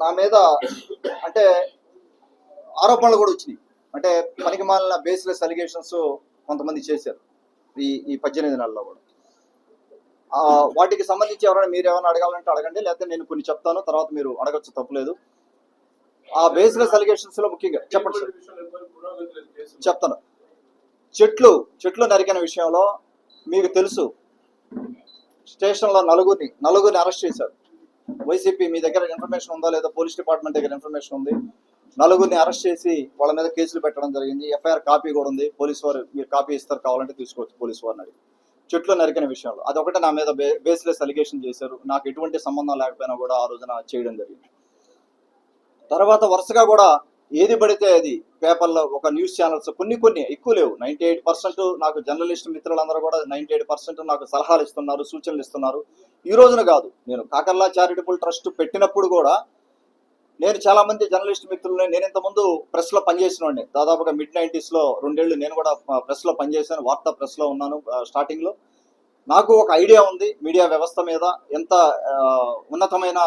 నా మీద అంటే ఆరోపణలు కూడా వచ్చినాయి. అంటే పనికి మాలిన బేస్లెస్ అలిగేషన్స్ కొంతమంది చేశారు ఈ ఈ పద్దెనిమిది నెలల్లో కూడా. వాటికి సంబంధించి ఎవరైనా మీరు ఏమైనా అడగాలంటే అడగండి లేకపోతే నేను కొన్ని చెప్తాను తర్వాత మీరు అడగచ్చు తప్పులేదు. ఆ బేస్లెస్ అలిగేషన్స్లో ముఖ్యంగా చెప్పండి సార్. చెప్తాను. చెట్లు చెట్లు నరికిన విషయంలో మీకు తెలుసు స్టేషన్లో నలుగురిని నలుగురిని అరెస్ట్ చేశారు. వైసీపీ మీ దగ్గర ఇన్ఫర్మేషన్ ఉందా లేదా? పోలీస్ డిపార్ట్మెంట్ దగ్గర ఇన్ఫర్మేషన్ ఉంది. నలుగురిని అరెస్ట్ చేసి వాళ్ళ మీద కేసులు పెట్టడం జరిగింది. ఎఫ్ఐఆర్ కాపీ కూడా ఉంది. పోలీస్ వారు మీరు కాపీ ఇస్తారు కావాలంటే తీసుకోవచ్చు పోలీస్ వారిని అడిగి. చెట్లు నరికిన విషయంలో. అదొకటే నా మీద బేస్లెస్ అలిగేషన్ చేశారు. నాకు ఎటువంటి సంబంధం లేకపోయినా కూడా ఆ రోజున చేయడం జరిగింది. తర్వాత వరుసగా కూడా ఏది పడితే అది పేపర్లో ఒక న్యూస్ ఛానల్స్ కొన్ని కొన్ని ఎక్కువ లేవు. నైంటీ ఎయిట్ పర్సెంట్ నాకు జర్నలిస్ట్ మిత్రులందరూ కూడా నైంటీ ఎయిట్ పర్సెంట్ నాకు సలహాలు ఇస్తున్నారు సూచనలు ఇస్తున్నారు. ఈ రోజున కాదు నేను కాకర్లా చారిటబుల్ ట్రస్ట్ పెట్టినప్పుడు కూడా నేను చాలా మంది జర్నలిస్ట్ మిత్రులని నేను ఇంతకుముందు ప్రెస్లో పనిచేసిన వాడిని దాదాపుగా మిడ్ నైంటీస్లో రెండేళ్ళు రెండేళ్ళు నేను కూడా ప్రెస్లో పనిచేశాను వార్తా ప్రెస్లో ఉన్నాను స్టార్టింగ్లో. నాకు ఒక ఐడియా ఉంది మీడియా వ్యవస్థ మీద ఎంత ఉన్నతమైన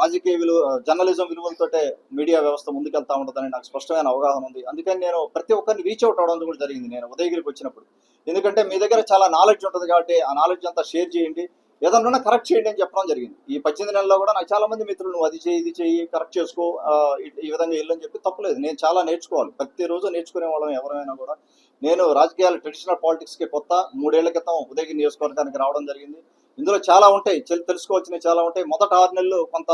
రాజకీయ విలువ జర్నలిజం విలువలతోటే మీడియా వ్యవస్థ ముందుకెళ్తా ఉంటుందని నాకు స్పష్టమైన అవగాహన ఉంది. అందుకని నేను ప్రతి ఒక్కరిని రీచ్ అవుట్ అవడం కూడా జరిగింది. నేను ఉదయగిరికి వచ్చినప్పుడు. ఎందుకంటే మీ దగ్గర చాలా నాలెడ్జ్ ఉంటుంది కాబట్టి ఆ నాలెడ్జ్ అంతా షేర్ చేయండి. ఏదన్నా కరెక్ట్ చేయండి అని చెప్పడం జరిగింది. ఈ పద్దెనిమిది నెలల్లో కూడా నాకు చాలా మంది మిత్రులు నువ్వు అది చేయి ఇది చేయి కరెక్ట్ చేసుకో ఈ- విధంగా ఇల్లు అని చెప్పి తప్పలేదు. నేను చాలా నేర్చుకోవాలి. ప్రతిరోజు నేర్చుకునే వాళ్ళం ఎవరైనా కూడా. నేను రాజకీయాలు ట్రెడిషనల్ పాలిటిక్స్కి కొత్త మూడేళ్ళ క్రితం ఉదయగి నియోజకవర్గానికి రావడం జరిగింది. ఇందులో చాలా ఉంటాయి. తెలుసుకోవాల్సినవి చాలా ఉంటాయి. మొదట ఆరు నెలలు కొంత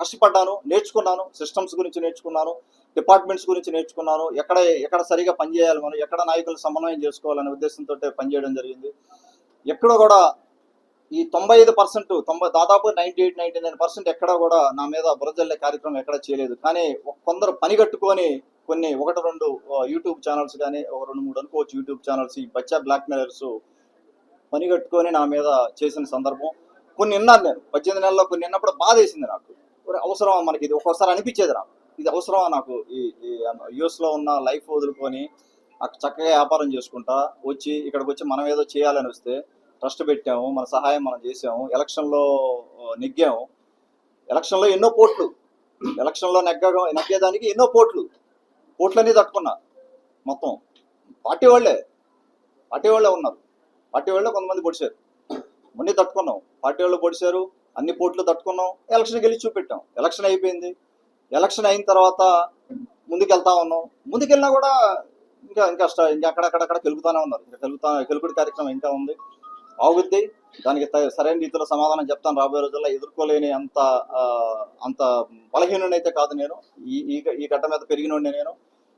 కష్టపడ్డాను నేర్చుకున్నాను. సిస్టమ్స్ గురించి నేర్చుకున్నాను. డిపార్ట్మెంట్స్ గురించి నేర్చుకున్నాను. ఎక్కడ ఎక్కడ సరిగా పనిచేయాలి మనం ఎక్కడ నాయకులు సమన్వయం చేసుకోవాలనే ఉద్దేశంతో పనిచేయడం జరిగింది. ఎక్కడ కూడా ఈ తొంభై ఐదు పర్సెంట్ తొంభై దాదాపు ninety eight ninety nine percent ఎక్కడ కూడా నా మీద బురజల్లే కార్యక్రమం ఎక్కడ చేయలేదు. కానీ కొందరు పని కట్టుకొని కొన్ని ఒకటి రెండు యూట్యూబ్ ఛానల్స్ కానీ ఒక రెండు మూడు అనుకోవచ్చు యూట్యూబ్ ఛానల్స్ ఈ బచ్చా బ్లాక్ మెయిలర్స్ పని కట్టుకొని నా మీద చేసిన సందర్భం. కొన్ని విన్నాను నేను. పద్దెనిమిది నెలల్లో కొన్ని విన్నప్పుడు బాధ వేసింది నాకు అవసరమా మనకి ఇది? ఒక్కోసారి అనిపించేది నాకు. ఇది అవసరమా నాకు? ఈ యూఎస్లో ఉన్న లైఫ్ వదులుకొని అక్కడ చక్కగా వ్యాపారం చేసుకుంటా వచ్చి ఇక్కడికి వచ్చి మనం ఏదో చేయాలని వస్తే ట్రస్ట్ పెట్టాము మన సహాయం మనం చేసాము ఎలక్షన్లో నెగ్గాము. ఎలక్షన్లో ఎన్నో పోట్లు. ఎలక్షన్లో నెగ్గడం నెగ్గేదానికి ఎన్నో పోట్లు. పోట్లన్నీ తట్టుకున్నా. మొత్తం. పార్టీ వాళ్ళే. పార్టీ వాళ్ళే ఉన్నారు. పార్టీ వాళ్ళే కొంతమంది పొడిచారు. మొన్నీ తట్టుకున్నాం. పార్టీ వాళ్ళు పొడిచారు. అన్ని పోట్లు తట్టుకున్నాం. ఎలక్షన్ గెలిచి చూపెట్టాం. ఎలక్షన్ అయిపోయింది. ఎలక్షన్ అయిన తర్వాత ముందుకెళ్తా ఉన్నాం. ముందుకెళ్ళినా కూడా ఇంకా ఇంకా ఇంకా అక్కడక్కడక్కడ కెలుపుతానే ఉన్నారు. ఇంకా కెలుపుతా కెలుపుడి కార్యక్రమం ఇంకా ఉంది. బాగుద్ది దానికి త- సరైన రీతిలో సమాధానం చెప్తాను రాబోయే రోజుల్లో. ఎదుర్కోలేని అంత అంత బలహీనుడైతే కాదు నేను. ఈ ఈ గట్ట మీద పెరిగినోడే నేను.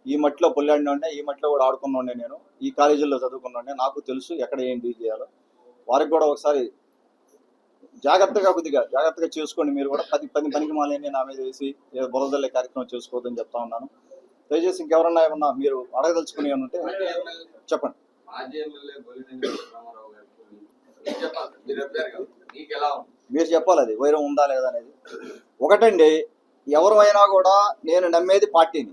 ఈ మట్టిలో పొల్లాడినోడినే ఈ మట్టిలో కూడా ఆడుకున్నోడే నేను. ఈ కాలేజీల్లో చదువుకున్నోడే నాకు తెలుసు ఎక్కడ ఏం డీల్ చేయాలో. వారికి కూడా ఒకసారి జాగ్రత్తగా కొద్దిగా జాగ్రత్తగా చేసుకోండి మీరు కూడా. పది పది పనికి మాలేని నా మీద వేసి ఏదో బురదల్లే కార్యక్రమం చేసుకోవద్దని చెప్తా ఉన్నాను. దయచేసి ఇంకెవరన్నా ఏమన్నా మీరు అడగదలుచుకుని ఉంటే చెప్పండి మాజీ ఎమ్మెల్యే బొలినేని రామారావు గారికి మీకు చెప్పాలి మీరు చెప్పాలి అది. వైరం ఉందా లేదా అనేది. ఒకటండి ఎవరైనా కూడా నేను నమ్మేది పార్టీని.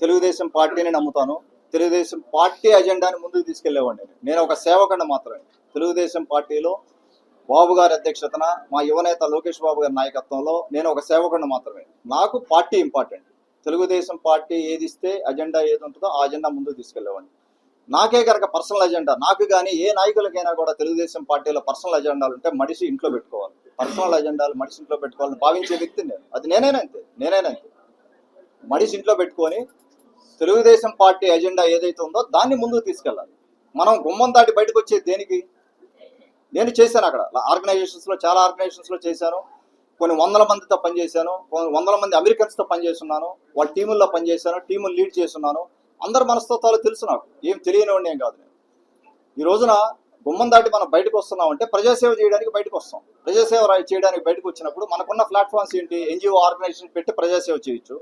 తెలుగుదేశం పార్టీని నమ్ముతాను. తెలుగుదేశం పార్టీ అజెండాని ముందుకు తీసుకెళ్ళేవాడిని నేను. ఒక సేవకుండా మాత్రమే. తెలుగుదేశం పార్టీలో బాబు గారి అధ్యక్షతన మా యువనేత లోకేష్ బాబు గారి నాయకత్వంలో నేను ఒక సేవకుండా మాత్రమే. నాకు పార్టీ ఇంపార్టెంట్ తెలుగుదేశం పార్టీ ఏది ఇస్తే అజెండా ఏది ఉంటుందో ఆ అజెండా ముందుకు తీసుకెళ్ళేవాడిని నాకే కనుక పర్సనల్ ఎజెండా నాకు కానీ ఏ నాయకులకైనా కూడా తెలుగుదేశం పార్టీలో పర్సనల్ ఎజెండాలు ఉంటే మడిసి ఇంట్లో పెట్టుకోవాలి. పర్సనల్ ఎజెండాలు మడిసి ఇంట్లో పెట్టుకోవాలని భావించే వ్యక్తి నేను. అది నేనైనా అంతే? నేనైనా అంతే? మడిసి ఇంట్లో పెట్టుకొని తెలుగుదేశం పార్టీ అజెండా ఏదైతే ఉందో దాన్ని ముందుకు తీసుకెళ్ళాలి. మనం గుమ్మం దాటి బయటకు వచ్చేది దేనికి? నేను చేశాను అక్కడ. ఆర్గనైజేషన్స్లో చాలా ఆర్గనైజేషన్స్లో చేశాను. కొన్ని వందల మందితో పనిచేశాను. కొన్ని వందల మంది అమెరికన్స్తో పనిచేస్తున్నాను. వాళ్ళ టీముల్లో పనిచేశాను. టీములు లీడ్ చేస్తున్నాను. అందరి మనస్తత్వాలు తెలుసు నాకు. ఏం తెలియని వాడిని ఏం కాదు నేను. ఈ రోజున గుమ్మం దాటి మనం బయటకు వస్తున్నాం అంటే ప్రజాసేవ చేయడానికి బయటకు వస్తాం. ప్రజాసేవ చేయడానికి బయటకు వచ్చినప్పుడు మనకున్న ప్లాట్ఫామ్స్ ఏంటి ఎన్జిఓ ఆర్గనైజేషన్ పెట్టి ప్రజాసేవ చేయొచ్చు.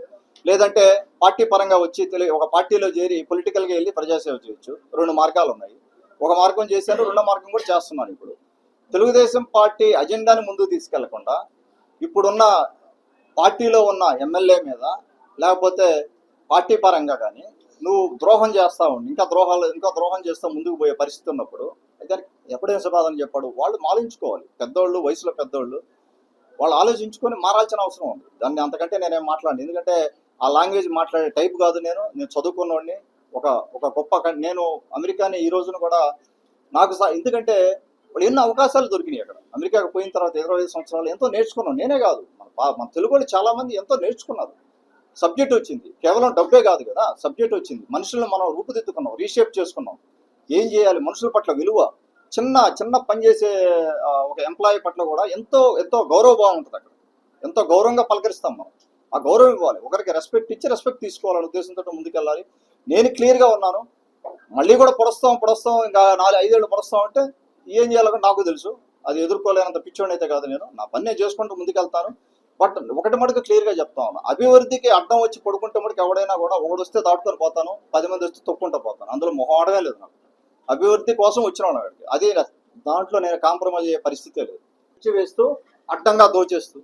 లేదంటే పార్టీ పరంగా వచ్చి తెలియ ఒక పార్టీలో చేరి పొలిటికల్గా వెళ్ళి ప్రజాసేవ చేయొచ్చు. రెండు మార్గాలు ఉన్నాయి. ఒక మార్గం చేశాను రెండో మార్గం కూడా చేస్తున్నాను ఇప్పుడు. తెలుగుదేశం పార్టీ అజెండాని ముందుకు తీసుకెళ్ళకుండా ఇప్పుడున్న పార్టీలో ఉన్న ఎమ్మెల్యే మీద లేకపోతే పార్టీ పరంగా కానీ నువ్వు ద్రోహం చేస్తా ఉండి. ఇంకా ద్రోహాలు ఇంకా ద్రోహం చేస్తూ ముందుకు పోయే పరిస్థితి ఉన్నప్పుడు దానికి ఎప్పుడేం సమాధానం చెప్పాడు? వాళ్ళు మాలించుకోవాలి. పెద్దోళ్ళు వయసులో పెద్దోళ్ళు వాళ్ళు ఆలోచించుకొని మారాల్సిన అవసరం ఉంది. దాన్ని అంతకంటే నేనేం మాట్లాడను. ఎందుకంటే ఆ లాంగ్వేజ్ మాట్లాడే టైప్ కాదు నేను. నేను చదువుకున్నవాడిని ఒక ఒక గొప్ప నేను అమెరికాని ఈ రోజున కూడా నాకు ఎందుకంటే వాళ్ళు ఎన్నో అవకాశాలు దొరికినాయి అక్కడ. అమెరికాకు పోయిన తర్వాత ఇరవై ఐదు సంవత్సరాలు ఎంతో నేర్చుకున్నాను. నేనే కాదు. మన మన తెలుగు వాళ్ళు చాలామంది ఎంతో నేర్చుకున్నారు. సబ్జెక్ట్ వచ్చింది. కేవలం డబ్బే కాదు కదా సబ్జెక్ట్ వచ్చింది. మనుషులను మనం రూపుదిద్దుకున్నాం రీషేప్ చేసుకున్నాం. ఏం చేయాలి? మనుషుల పట్ల విలువ. చిన్న చిన్న పని చేసే ఒక ఎంప్లాయీ పట్ల కూడా ఎంతో ఎంతో గౌరవభావం ఉంటుంది అక్కడ. ఎంతో గౌరవంగా పలకరిస్తాం మనం. ఆ గౌరవం ఇవ్వాలి. ఒకరికి రెస్పెక్ట్ ఇచ్చి రెస్పెక్ట్ తీసుకోవాలనే ఉద్దేశంతో ముందుకెళ్ళాలి. నేను క్లియర్గా ఉన్నాను. మళ్ళీ కూడా పొడస్తాం పొడస్తాం ఇంకా నాలుగు ఐదేళ్ళు పొడస్తాం అంటే ఏం చేయాలో నాకు తెలుసు. అది ఎదుర్కోలేనంత పిచ్చోని అయితే కాదు నేను. నా పని నేను చేసుకుంటూ ముందుకెళ్తాను. బట్ ఒకటి మటుకు క్లియర్గా చెప్తా ఉన్నా. అభివృద్ధికి అడ్డం వచ్చి పడుకుంటే మటుకు ఎవడైనా కూడా ఒకడు వస్తే దాటుకొని పోతాను పది మంది వస్తే తొక్కుంటూ పోతాను. అందులో మొహం ఆడగా లేదు నాకు. అభివృద్ధి కోసం వచ్చిన వాడికి. అదే దాంట్లో నేను కాంప్రమైజ్ అయ్యే పరిస్థితే లేదు. పిచ్చి వేస్తూ అడ్డంగా దోచేస్తూ.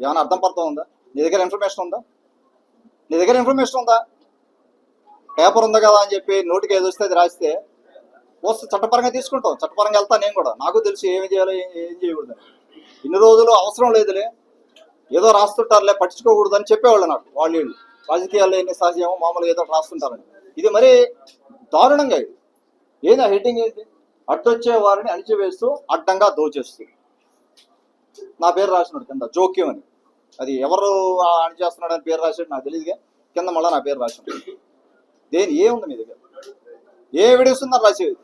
ఏమైనా అర్థం పడతా ఉందా? నీ దగ్గర ఇన్ఫర్మేషన్ ఉందా? నీ దగ్గర ఇన్ఫర్మేషన్ ఉందా? పేపర్ ఉంది కదా అని చెప్పి నోటికి ఏది వస్తే అది రాస్తే వస్తే చట్టపరంగా తీసుకుంటాం. చట్టపరంగా వెళ్తా నేను కూడా. నాకు తెలుసు ఏమి చేయాలో ఏం చేయకూడదు. ఇన్ని రోజులు అవసరం లేదులే. ఏదో రాస్తుంటారులే పట్టించుకోకూడదు అని చెప్పేవాళ్ళు నాకు వాళ్ళు రాజకీయాల్లో ఎన్ని సహజమో మామూలుగా ఏదో రాస్తుంటారని. ఇది మరి దారుణంగా ఇది. ఏది హెడ్డింగ్ ఏంటి అట్టొచ్చే వారిని అణిచివేస్తూ అడ్డంగా దోచేస్తూ. నా పేరు రాసినాడు కింద జోక్యం అని. అది ఎవరు ఆ అణిచేస్తున్నాడు అని పేరు రాసాడు నాకు తెలియదుగా కింద మళ్ళీ నా పేరు రాసాడు దేని ఏముంది మీ దగ్గర? ఏ ఎవిడెన్స్ ఉందని రాసేది?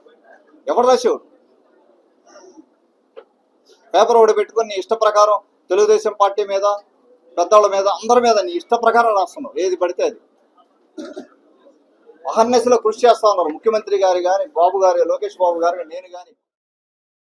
ఎవరు రాసేవాడు? పేపర్ ఒకటి పెట్టుకొని నీ ఇష్ట ప్రకారం తెలుగుదేశం పార్టీ మీద పెద్దవాళ్ళ మీద అందరి మీద నీ ఇష్ట ప్రకారం రాస్తున్నావు. ఏది పడితే అది. అహర్నెస్లో కృషి చేస్తా ఉన్నారు ముఖ్యమంత్రి గారు కానీ బాబు గారు లోకేష్ బాబు గారు నేను కానీ